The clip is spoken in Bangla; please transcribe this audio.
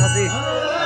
না